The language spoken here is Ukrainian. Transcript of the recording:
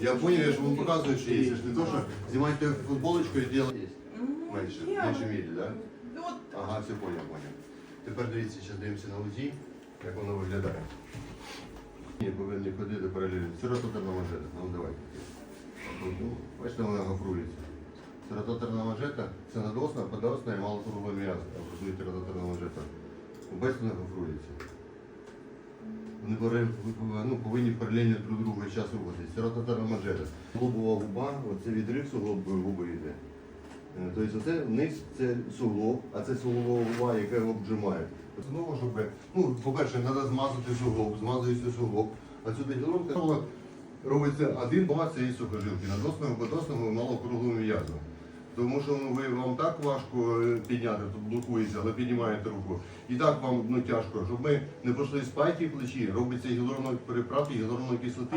Я понял, я ж вам показую, що є. Це ж не то, що знімаєте футболочку і ділаєте. Менше, Я- менше мірі, так? Ага, все понял, понял. Тепер дивіться, зараз дивимося на УЗІ, як воно виглядає. Ні, повинні ходити паралельно. Сирототерна манжета, ну давайте. Ну, Бачите, вона гофрується. Сирототерна манжета це надосна, подосна і малокругла м'яза. Образує сирототерна манжета. Бачите, вона гофрується. Вони ну, повинні паралельно друг другу час рухатись. Сирототерна манжета. Лобова губа, оце від рису губи йде. Е, Тобто оце вниз це суглоб, а це суглобова губа, яка його обжимає. Знову, щоб, ну, по-перше, треба змазати суглоб, змазується суглоб. А сюди ділянка робиться один два це і сухожилки, надосному, подосному і малокруглому м'язу. Тому що ви, вам так важко е, підняти, тут блокується, але піднімаєте руку. І так вам ну, тяжко, щоб ми не пройшли спайки плечі, робиться гілорної переправки гілорної кислоти.